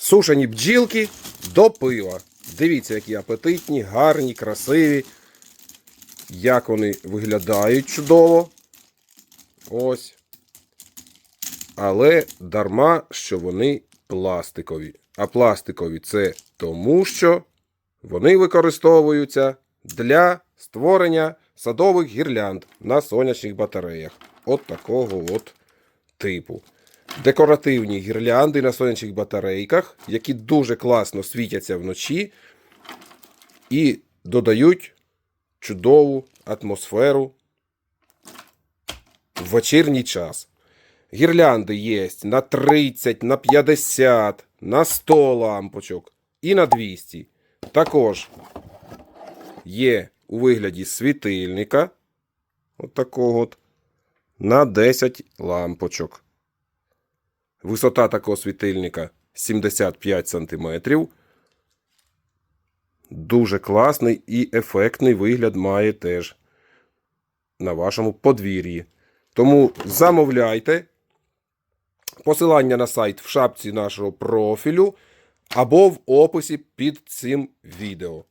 Сушені бджілки до пива. Дивіться, які апетитні, гарні, красиві. Як вони виглядають чудово. Ось. Але дарма, що вони пластикові. А пластикові це тому, що вони використовуються для створення садових гірлянд на сонячних батареях. От такого от типу. Декоративні гірлянди на сонячних батарейках, які дуже класно світяться вночі і додають чудову атмосферу в вечірній час. Гірлянди є на 30, на 50, на 100 лампочок і на 200. Також є у вигляді світильника, от такого от, на 10 лампочок. Висота такого світильника 75 см. Дуже класний і ефектний вигляд має теж на вашому подвір'ї. Тому замовляйте. Посилання на сайт в шапці нашого профілю або в описі під цим відео.